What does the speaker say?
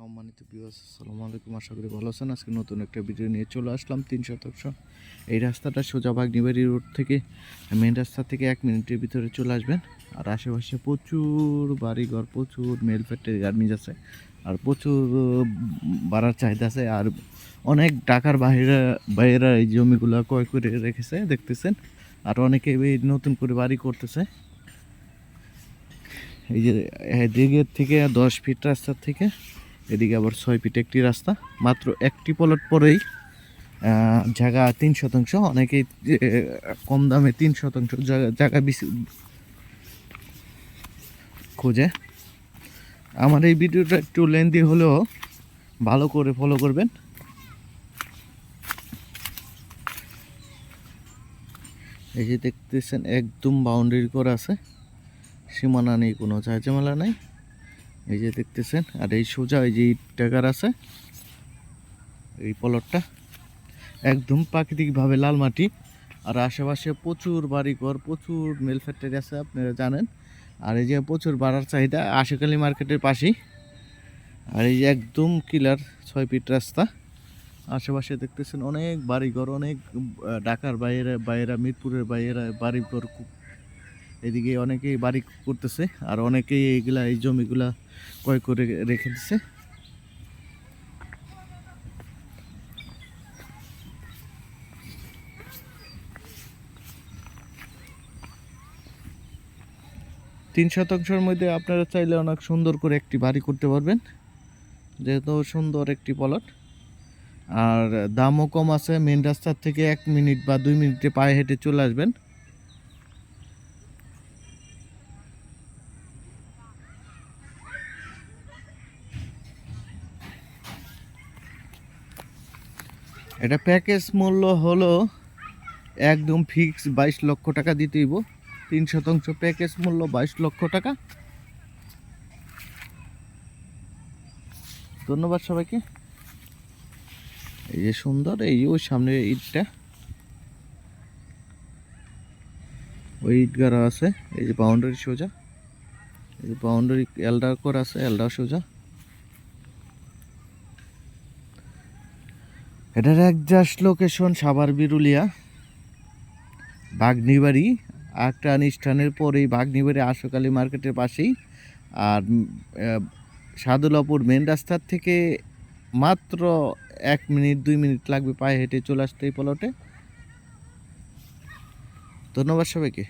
সম্মানিত বিবাস আসসালামু আলাইকুম। আশা করি ভালো আছেন। আজকে নতুন একটা ভিডিও নিয়ে চলে আসলাম তিন শতাংশ। এই রাস্তাটা সোজা বাগনিবাড়ি রোড থেকে মেন রাস্তা থেকে এক মিনিটের ভিতরে চলে আসবেন। আর আশেপাশে প্রচুর বাড়িঘর, প্রচুর মেল ফ্যাক্টরি গার্মেন্টস আছে। আর প্রচুর বাড়ার চাহিদা আছে। আর অনেক টাকার বাইরে বাইরেরা এই জমিগুলো ক্রয় করে রেখেছে, দেখতেছেন। আর অনেকে নতুন করে বাড়ি করতেছে। এই যে এদিকের থেকে দশ ফিট রাস্তার থেকে এদিকে আবার ছয় ফিট একটি রাস্তা, মাত্র একটি পলট পরেই জায়গা তিন শতাংশ, অনেকেই কম দামে তিন শতাংশ জায়গা- বেশি- খোঁজে। আমার এই ভিডিওটা একটু লেন্দি হলেও ভালো করে ফলো করবেন। এই যে দেখতেছেন, একদম বাউন্ডারি করা আছে। সীমানা নেই কোনো, ঝাঁঝামেলা নাই। এই যে দেখতেছেন, আর এই সোজা এই যে টাকার আছে? এই পলটটা। একদম প্রাকৃতিকভাবে লাল মাটি, আর আশেপাশে প্রচুর বাড়িঘর, প্রচুর মেল ফ্যাক্টরি আছে, আপনারা জানেন। আর এই যে প্রচুর বাড়ার চাহিদা, আশেকালি মার্কেটের পাশেই। আর এই যে একদম কিলার ছয় ফিট রাস্তা। আশেপাশে দেখতেছেন অনেক বাড়িঘর, অনেক ঢাকার বাইরে, বাইরা মিরপুরের বাইরে বাড়িঘর খুব- এদিকে অনেকেই বাড়ি করতেছে, আর অনেকেই এইগুলা, এই জমিগুলা ক্রয় করে রেখে দিছে। তিন শতাংশের মধ্যে আপনারা চাইলে অনেক সুন্দর করে একটি বাড়ি করতে পারবেন, যেহেতু সুন্দর একটি পলট। আর দামও কম আছে মেন রাস্তার থেকে এক মিনিট বা দুই মিনিটে পায়ে হেঁটে চলে আসবেন। এটা প্যাকেজ মূল্য হলো একদম ফিক্স বাইশ লক্ষ টাকা দিতেইব তিন শতাংশ প্যাকেজ মূল্য বাইশ লক্ষ টাকা। ধন্যবাদ সবাইকে। এই যে সুন্দর, এই ওই সামনে ইটটা। ওই ইট গাড়া আছে, এই যে বাউন্ডারি সোজা। এই যে বাউন্ডারি এলডা করা আছে এলডা সোজা। এটার এক একজাস্ট লোকেশন সাভার বিরুলিয়া, বাগনিবাড়ি, একটা অনুষ্ঠানের পরেই বাগনিবাড়ি আশোকালী মার্কেটের পাশেই। আর সাদুলাপুর মেন রাস্তার থেকে মাত্র এক মিনিট, দুই মিনিট লাগবে পায়ে হেঁটে চলে আসতে এই পলটে ধন্যবাদ সবাইকে।